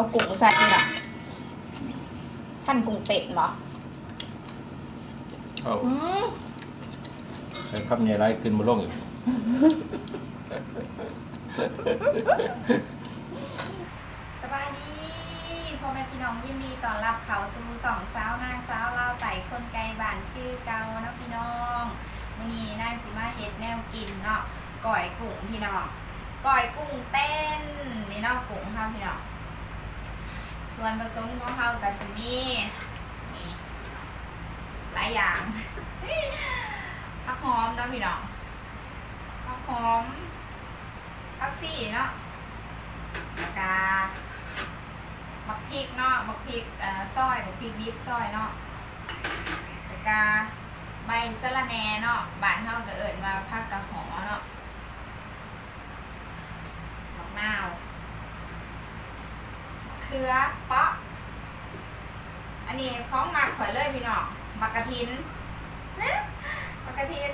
เอากุ้งใส่นี่น่ะท่านกุ้งเต็มเหรอเอาอืมใช้คำใหญ่ไรขึ้นมาลงอีกสวัสดีพ่อแม่พี่น้องยินดีต้อนรับเขาสู่สองสาวนางสาวเล่าวไต่คนไกลบ้านคือเกาเนาะพี่น้องมื้อนี้นางสิมาเฮ็ดแนวกินเนาะก่อยกุ้งพี่น้องก่อยกุ้งเต้นนี่เนาะกุ้งเฮาพี่น้อง ส่วนผสมของเฮาก็สิมีนี่หลายอย่างผักหอมเนาะพี่น้องผักหอมผักชีเนาะแล้วก็มักพริกเนาะมักพริกเอ่อซอยมักพริกดิบซอยเนาะแล้วก็ใบสะระแหน่เนาะบ้านเฮาก็เอิ้นว่าผักกะหอเนาะมะนาวมะ เขือเปาะอันนี้ของหมักข่อยเลยพี่น้องมักกะทินมักกะทิน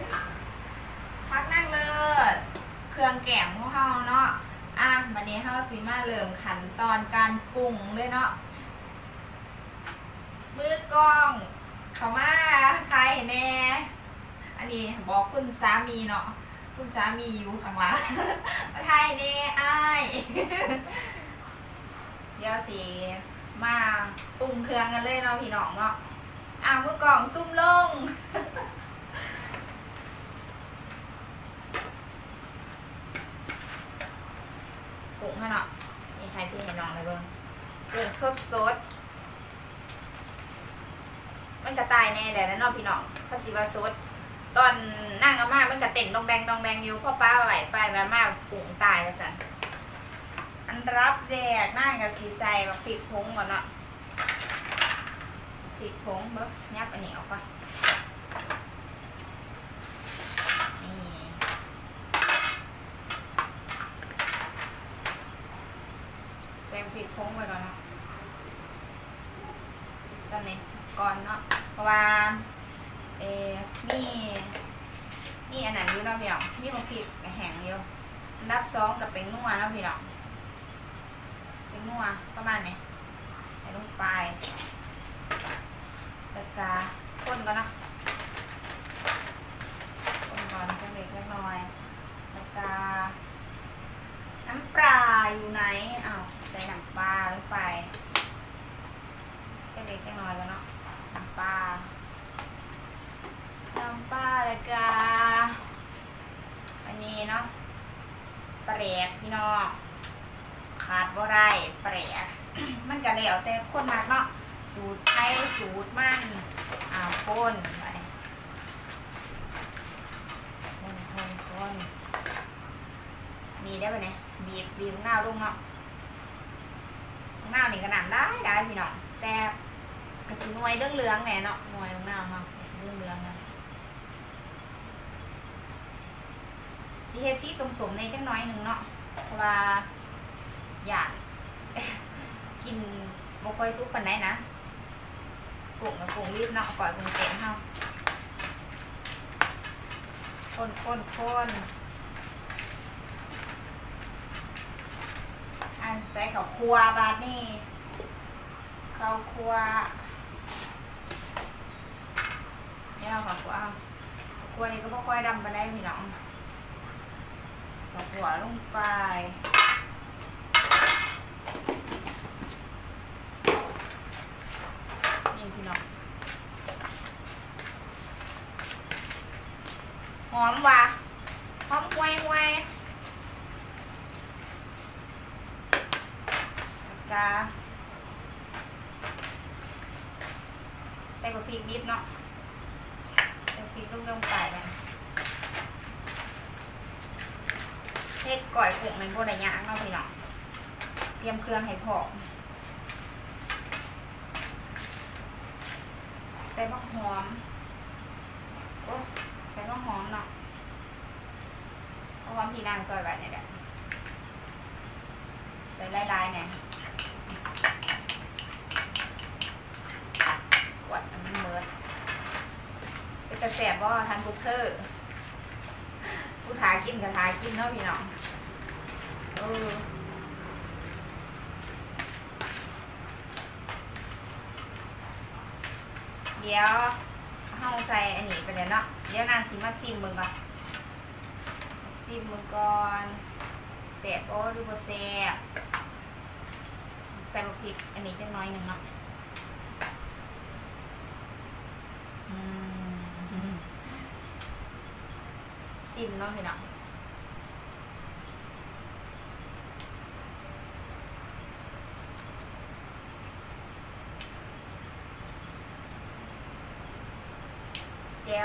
พักนั่งเลิศเครื่องแกงของเฮาเนาะอะวันนี้เฮาสิมาเริ่มขั้นตอนการปรุงเลยเนาะมือกล้อง เขามาใครแน่ อันนี้บอกคุณสามีเนาะคุณสามีอยู่ข้างหลังไทยแน่อ้าย เดี๋ยวสิมาปรุงเครื่องกันเลยเนาะพี่น้องเนาะอะมือกล่องซุ่มลง กุ้งให้เนาะนี่ให้พี่ให้น้องเลยเบิ่งกุ้งสดสดมันจะตายแน่แหละนะเน้องพี่น้องเขาจีว่าสดตอนนั่งอาม่ามันก็เต้นดองแดงดองแดงอยู่พ่อป้าไหวไปมาม่ากุ้งตายไปสั่น อันรับแดกนั่งกับสีใส่มาพริกผงก่อนเนาะพริกผงเบิ้ยับอันนี้ออกก่อนใส่พริกพงไปก่อนเนาะสักนิดก่อนเนาะเพราะว่าเออมีมีอันนั้นอยู่เนาะพี่น้องมีของพริกแห้งอยู่อันดับสองกับเป็นนัวเนาะพี่น้อง นัวประมาณนี้ใส่ลงไปตะกาข้นก่อนเนาะข้นก่อนจังเล็กจังน้อยตะกาน้ำปลาอยู่ไหนอ้าวใส่น้ำปลาลงไปจะเด็กจะน้อยแล้วเนาะน้ำปลาน้ำปลาแล้วก็อันนี้เนาะปลาแหลกพี่น้อง ขาดบ่ได้ปลาแหลกมันก็แล้วแต่คนมากเนาะสูตรไทยสูตรมันอ้าคนไปคนคนคนมีได้ปะเนี่ยบีบบีบหน้าลงเนาะข้างหน้านี่ก็นำได้ได้พี่น้องแต่กระสีนวยเรื่องเหลืองแหน่เนาะนวยข้างหน้าเนาะกระสีเรื่องเหลืองนะสีเฮ็ดสีสมๆในจังน้อยหนึ่งเนาะเพราะว่า อยากกินบ่ค่อยซุปปานใดนะกุ้งกับกุ้งรีบเนาะก่อยกุ้งเต็มเฮาคนคนคนอันใส่ข้าวครัวบาดนี่ข้าวครัวนี่เราข้าวครัวข้าวครัวนี่ก็บ่ค่อยดำปานใดพี่น้องข้าวครัวลงไป พี่น้องหอมว่ะหอมหวยหวยก็ใส่บะพริกนิดเนาะใส่พริกลงๆไปแบบเฮ็ดก่อยกุ้งในโบได้ยากเนาะพี่น้องเตรียมเครื่องให้พร้อม ใส่ผักหอมโอ้ใส่ผักหอมเนาะเพราะว่าพี่นางซอยไว้เนี่ยแหละใส่ลายๆเนี่ยกวดมันเมิดเป็นตะแสบว่าทานบุกเทอร์ผู้ทากินกับทากินเนาะพี่น้องเออ เดี๋ยวเฮาใส่อันนี้ไปเลยเนาะเดี๋ยวนางสิมาซิมมึงก่อนซิมมึงก่อนแสบโอ้หรือบ่แสบใส่บักพริกอันนี้จังน้อยหนึ่งเนาะซิมเนาะพี่น้อง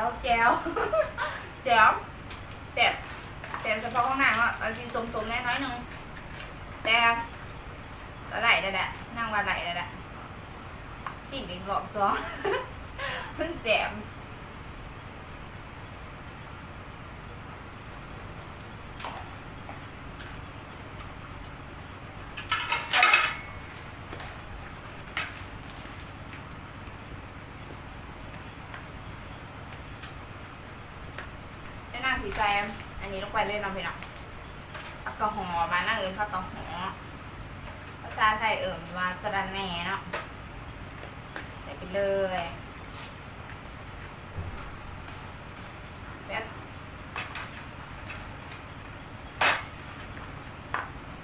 วแจ๋วแจ๋วแสบแสบเฉพาะข้างหน้าเนาะเอาสิสมแน่น้อยหนึ่งแต่ก็ไหลได้แหละนั่งว่าไหลได้แหละซิมอีกรอบสองเพิ่งแสบ แม่นางสีแซมอันนี้ ลงไปเลยเน้องพี่น้องผักกะหอมานั่งเอิญผักกะหอภาษาไทยเอิ่มมาสะระแหน่เนาะใส่ไปเลย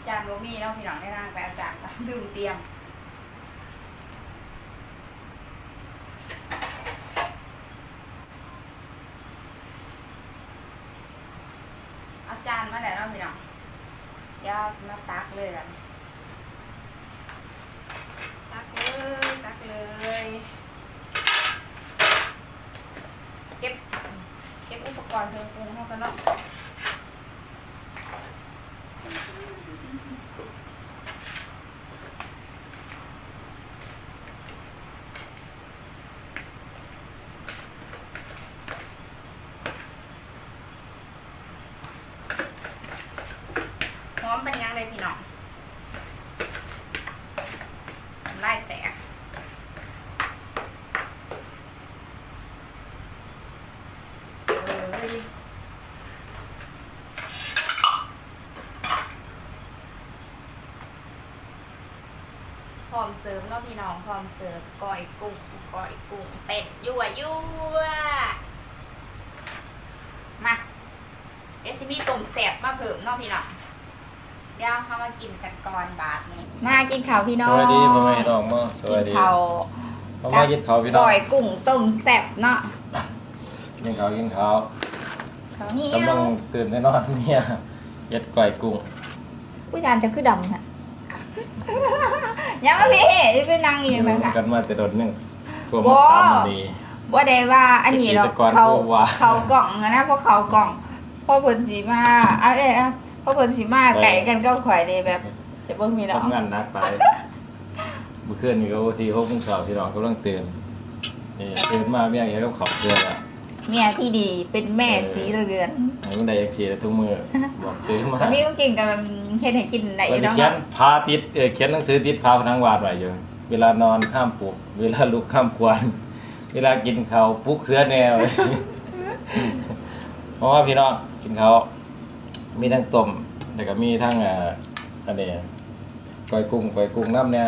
จานโรมี่เนาะพี่น้องได้นั่งไปอาจานไปลืมเตรียม เอาจารย์มาแล้วเนาะพี่น้องเดี๋ยว สมาตักเลยล่ะตักเลยตักเลย เก็บ เก็บอุปกรณ์เครื่องปรุงเข้ากันเนาะหอมเป็นยังเลยพี่น้องไล่แตก เอ้ย พร้อมเสริมเนาะพี่น้องพร้อมเสริมก้อยกุ้งก้อยกุ้งเต้นยั่วยั่วมาเดี๋ยวสิมีต้มแสบมาเพิ่มเนาะพี่น้องเดี๋ยวเข้ามากินกันก่อนบาทนี้มากินข้าวพี่น้สองวัสดีพ่อแม่พี่น้องมาสวัสดีกินข้าวพ่อแม่กินข้าวพี่น้องก้อยกุ้งต้มแสบเนาะกินข้าวกินข้าวข้าวเหนียกำลัวงตื่นแน่นอนเนี่ยเย็ดก่อยกุ้งผู้จานจะคือดำฮะ ยังไม่พี่ที่เป็นนางเองนะรู้คะ กันมาแต่โดนหนึงกลัวบ่มาทำดี ว่าได้ว่าอันนี้หรอกแต่ก่อนเขากูว่าเขากล่องอะนะเพราะเขากล่องพ่อเพิ่นสีมาเอาเอ้ยเอาพ่อเพิ่นสีมาไก่กันก็ข่อยเลยแบบ จะเบิ่งมีเนาะทำงานหนักไปเมื่อคืนนี้ก็ทีหกโมงเช้าพี่น้องกำลังตื่นนี่ตื่นมาเมียเห็นกับขอบเสื้อละ เมียที่ดีเป็นแม่สีเรือนให้มันได้ยังชีทุกมือบอกตื่นมาวันนี้ก็กินกับเฮ็ดให้กินได้อวันยู่นี้เนาะเขียนพาติดเออเขียนหนังสือติดพาพนังวาดไว้อยู่เวลานอนห้ามปลุก เวลาลุกห้ามควรเวลากินข้าวปลุกเสือแนวเพราะว่าพี่น้องกินข้าวมีทั้งต้มแต่ก็มีทั้งเอ่ออันนี้ก้อยกุ้งก้อยกุ้งน้ำเนี่ย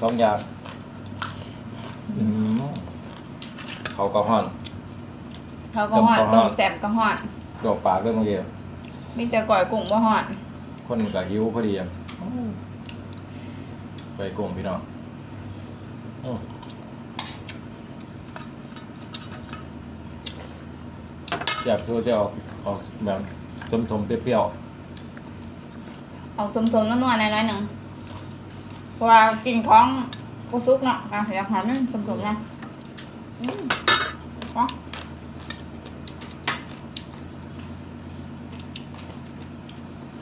สองอย่างอืมเขาก็ห่อน เขาก็ฮอดต้ต้มมก็ฮอดแซ่บก็ฮอดดอกปากเรื่องเมื่อกี้มีแต่ก่อยกุ้งบ่ฮอดคนก็หิวพอดีอะก้อยกุ้งพี่น้องอืมอยากช่วยจะออกออกแบบสมๆเปรี้ยวออกสมๆนัวๆหน่อยๆหนึงเพราะว่ากินของบ่สุกเนาะอะอยากหอมมันสมๆนะอืมอ๋อ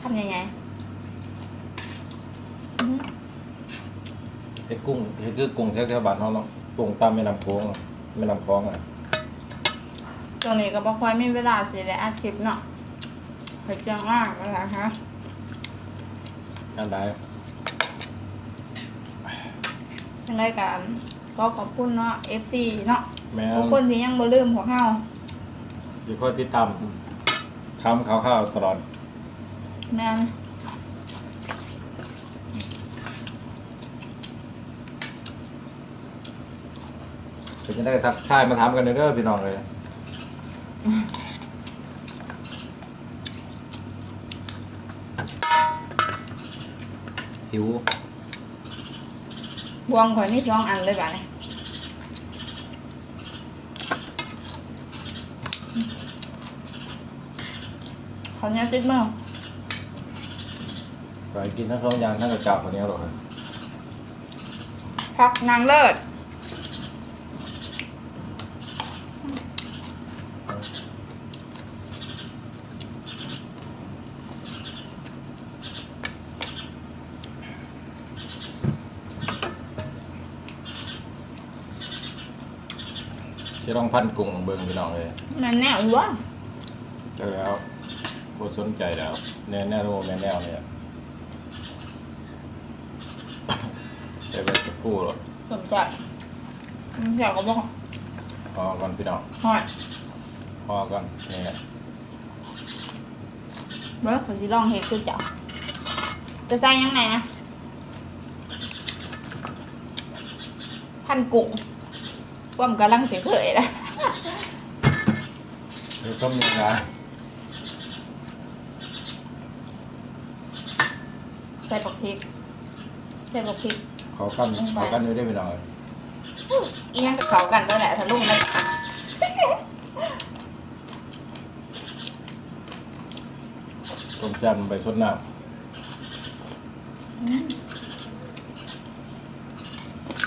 ทำยังไงอืมๆเฮ็ดกุ้งเฮ็ดคือกุ้งแถวๆบ้านเฮาเนาะกุ้งตามแม่น้ำโขงอะแม่น้ำคลองอะตรงนี้ก็บ่ค่อยมีเวลาสิได้อัดคลิปเนาะเฮ็ดจังมากนั่นแหละฮะอันใดจังไดก็ก็ขอบคุณเนาะ FC เนาะแม่ทุกคนที่ยังบ่ลืมพวกเฮาอยู่คอยติดตามทำข่าวๆตลอด แม่นเป็นจะได้ทักทายมาถามกันเด้อพี่น้องเลยหิวบวงข่อยนี่สองอันเลยบ้านี่เขาเนี้ยติดมือ ไปกินทั้งสองอย่างทั้งกระจับคนนี้หรอกครับพักนางเลิศชิลองพันกุ้งเบิ่งพี่น้องเลยมันแน่อยู่วะเจอแล้วโคตรสนใจแล้วแน่แน่โนแน่แนวเนี่ย ใช้ไปสัก ครู่หรอกสมจัดมันจัดก็บอกพอก่อนพี่น้องหอยพอก่อนนี่แหละเบิร์ดเขาจะลองเห็ดคือจับจะใส่ยังไงนะพันกุ้งว่ามกำลังเสียเผยนะเดี๋ยวต้มยังไงใส่ปักพริกใส่ปักพริก ขอกันขอกันด้วยได้พี่น้องเลยอีหยังกับเขากันด้วยแหละทะลุนะต้มจันใบสดน้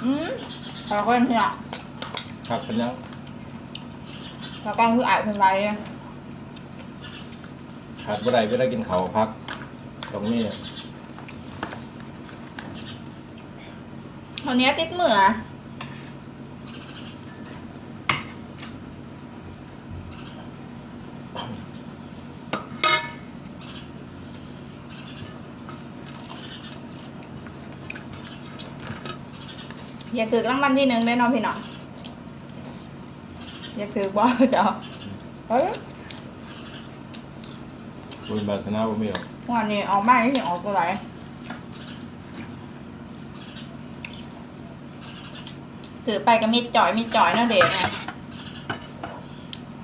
อืมเขากันเพียงำครับเป็นยังเขากันคืออาจเป็นไรอะขาดบ่ได้ไม่ได้กินเขาวพัก ตรงนี้ ตอนนี้ติดมืออะอยากถือรางวัลที่หนึ่งได้เนอนพี่น้องอยากถือบ่เจ้าเฮ้ยบุญบาสนาบ่มีหรอกวันนี้ออกมาที่ออกตัวไหน ถือไปก็มีจ่อยมีจ่อยเนาะเด็กไง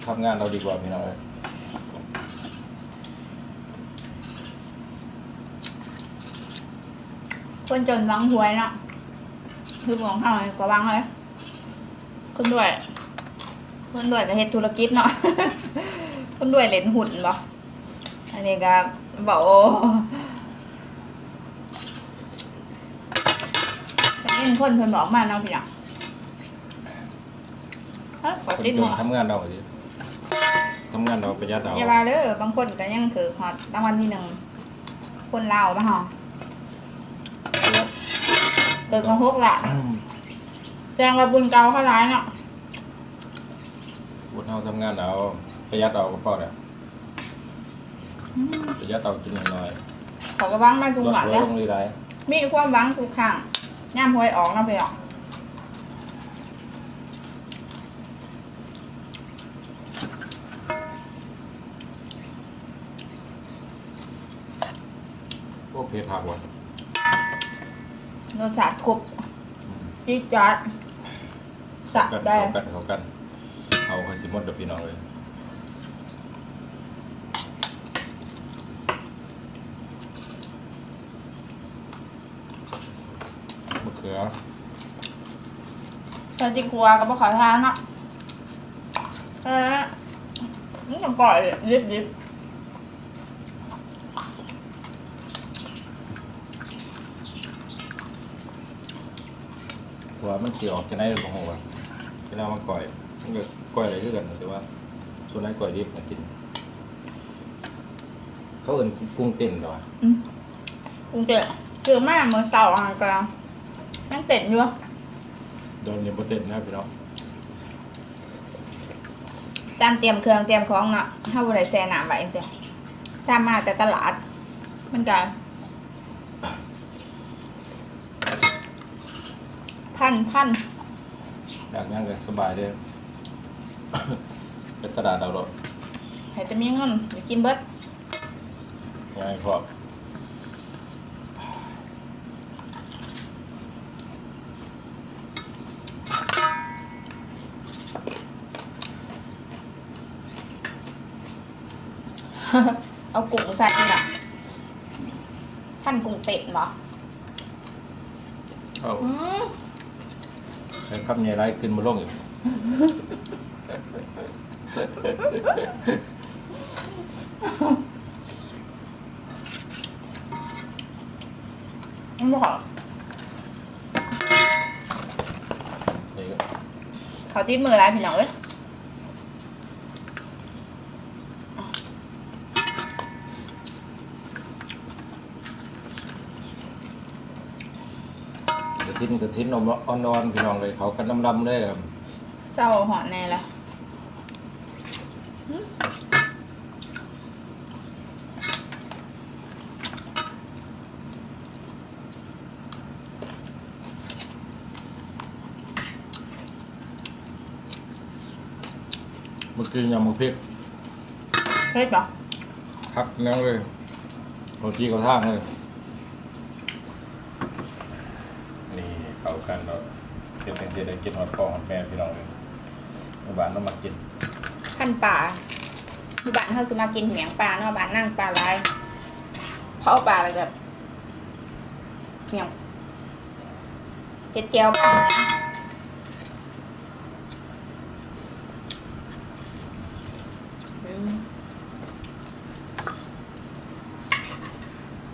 ทำงานเราดีกว่าพี่น้องเลยคนจนวังหวยเนาะคือหมองเฮาก็วังเลยคนด้วย คนด้วยก็เฮ็ดธุรกิจเนาะ คนด้วยเล่นหุ่นบ่อันนี้ก็บอกโอ้แต่เห็นคนเพิ่นบอกมาเนาะพี่น้องเอ้า ขอคนติดจหมนอทำงานเราดิทำงานเราประหยัดเอาอย่าว่าเด้อบางคนก็ยังถือฮอตรางวัลที่หนึ่งคนลาวมาเฮาเกิดกันหกละอืมแจ้งว่าบุญเก่าเขาร้ายเนาะบุญเราทำงานเอาประหยัดเอาก็พอแล้วประหยัดเอากินน้อยเขาก็วังมาๆทุกดหลังลแล้วงดีไรมีความหวังทุกครั้งย่ามหวยออกเนาะพี่องพ วกเพจผักว่ะรสชาติครบจี๊ดจ๊าดสะกันได้ เขากันเขากันเอาคนสิหมดเดี๋ยวพี่น้องเลยมะเขือตอนที่ครัวก็บ่ขอทานเนาะเออนี่ต้องปล่อยดิบดิบหั มันสีออกจะได้หรือเปล่าวะเวลามันก่อยมันก็ก่อยอะไรด้วยกันแต่ว่า ส่วนนั้นก่อยดิบมากิน เขาเอื่นกุ้งเต้นเหรอวะอืมกรุงเทพคือมาเมื่อเสาร์อะก็ยังเต็นอยู่โดนยังโปเต้นนะพี่น้องจานเตรียมเครื่องเตรียมของเนาะถ้าบ่ได้แช่น้ำไว้จังซี่ตามมาแต่ตลาดมันก็พั นพันอยากนั่งก็สบายเด้อ เป็นตลาดดาวรถห้แต่มีเงินไปกินเบิดยังไงพอเอากุ้งใส่นี่หรอพันกุ้งเตะเหรอเอา ใช้คำใหญ่ไรขึ้นมาลงอีกมันบอกนี่ก็เขาตีมืออะไรพี่น้องเอ้ย ทิ้นกระทิ้นนมอ่อนๆพี่น้องเลยเขากันดำๆเลยครับเศร้าหอนแน่ละหึเมื่อกี้ยังมาพริกเผ็ดปะคักแนวเลยเขาที่เขาทางเลยนี่ เขากันเราเก็บเป็นเจได้กินหอดคอหอดแม่พี่น้องเลยหมู่บ้านต้องมากินขั้นป่าบ้านเขาสุมากินเหมียงปลาเนาะบ้านนั่งปลาลายเผาปลาอะไรแบบเหมียงเห็ดเจียวปลา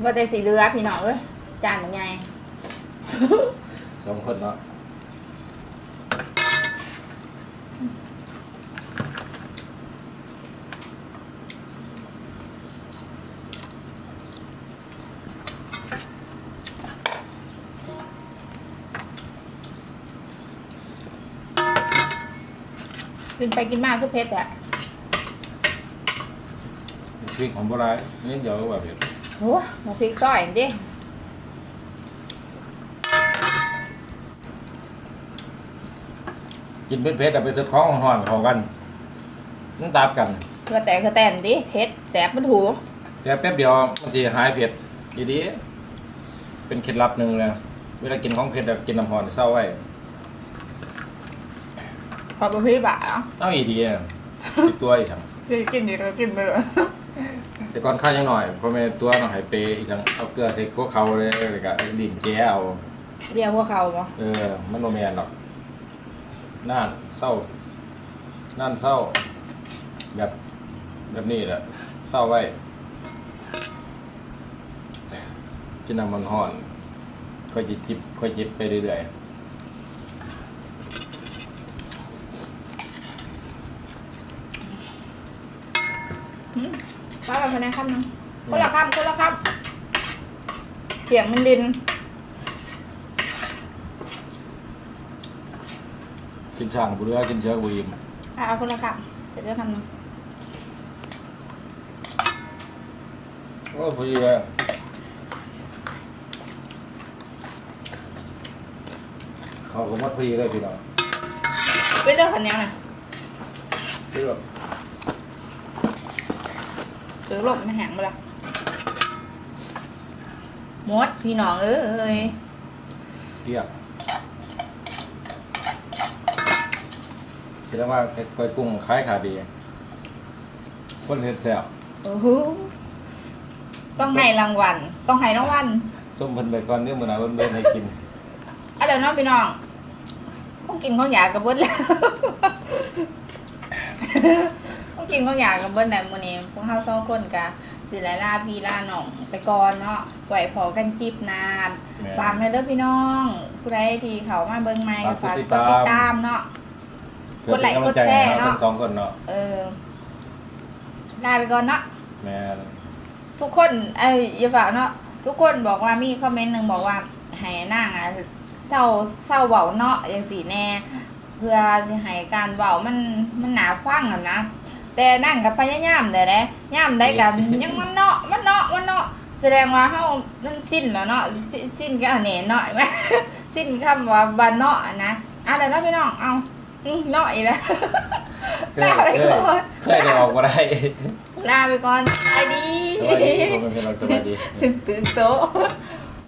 ว่าแต่สีเรือพี่น้องเอ้ยจานมันใหญ่ สองคนเนาะกินไปกินมาคือเผ็ดอะพริกของโบราณนี่เดียวก็แบบเผ็ดโอ้มาพริกซอยดิ กินเผ็ดๆแต่ไปซื้อของห่อนๆของกันต้องตามกันเพื่อแต่คือแต่นดิเผ็ดแสบมันหูแต่แป๊บเดียวมันจะหายเผ็ดดีดีเป็นเคล็ดลับหนึ่งเลยเวลากินของเผ็ดแบบกินน้ำห่อนเศร้าไว้พอประพี่บ่าเอาอีดีอะติดตัวอีกทั้งคือกินดีเรากินไปเลยแต่ก่อนข้าวยังหน่อยพอแม่ตัวน้องไหเปย์อีกทั้งเอาเกลือใส่พวกเขาเลยแล้วก็ดิ่งแก้เอาเรียกพวกเขาบ่เออมันโนแมนหรอก น่านเศร้าน่านเศร้า แบบแบบนี้แหละเศร้าไว้กินน้ำมันห่อนค่อยจิบจิบค่อยจิบไปเรื่อยหืมป้าแบบคะแนนคำหนึงคนละคำคนละคำเสียงมันดิน กินช่างบุเรือกินเชื้อบุยิมอะเอาคนละคำจะเลือกคำหนึงโอ้พอดีเลยเขาก็หมดพอดีเลยพี่น้องไปเลือกคันนี้หน่อยพี่แบบหรือหลบมันแห้งไปละหมดพี่น้องเอ้ยเทียบแส ดงว่าก้อยกุ้งขายขาดี คนเห็ดแซ่บโอ้โหต้องให้รางวัล ต้องให้รางวัลส้มเพิ่นไปก่อนเนี่ยมื้อหน้าเพิ่นเบิ่นให้กินอะเดี๋ยวน้องพี่น้องคงกินข้าวหยากับเบิ้ลแล้วคงกินข้าวหยากับเบิ้ลแล้วมื้อนี้พวกเฮาสองคนกะสิไลลาพี่ลาน้องไปก่อนเนาะไว้พอกันคลิปหน้าแม่ฝากให้เด้อพี่น้อง ผู้ใดที่เขามาเบิ่งใหม่ก็ฝากฝากกกดดติติดดตาตามมเนาะ เพื่อเป็นกำลังใจให้เราทั้งสองคนเนาะเออลาไปก่อนเนาะแม่นทุกคนเอ้ยอย่าฝากเนาะทุกคนบอกว่ามีคอมเมนต์หนึ่งบอกว่าให้นางอะเศร้าเศร้าเบาเนาะอย่างสีแน่เพื่อจะให้การเบามันมันหนาฟังอะนะแต่นั่งกับพยายามเด้อเด้ย่ามได้กับยังมันเนาะมันเนาะมันเนาะแสดงว่าเฮามันสิ้นแล้วเนาะสิ้นสิ้นก็อันนี้เนาะแม่สิ้นคำว่าบันเนาะอะนะอะเดี๋ยวเนาะพี่น้องเอา อืมเนาะอีกแล้วเคยลาไปเคยก่อนเคยได้ออกบ่ได้ลาไปก่อนสบายดีสวัสดีผมเป็นเราสวัสดีตื่นโต๊ะ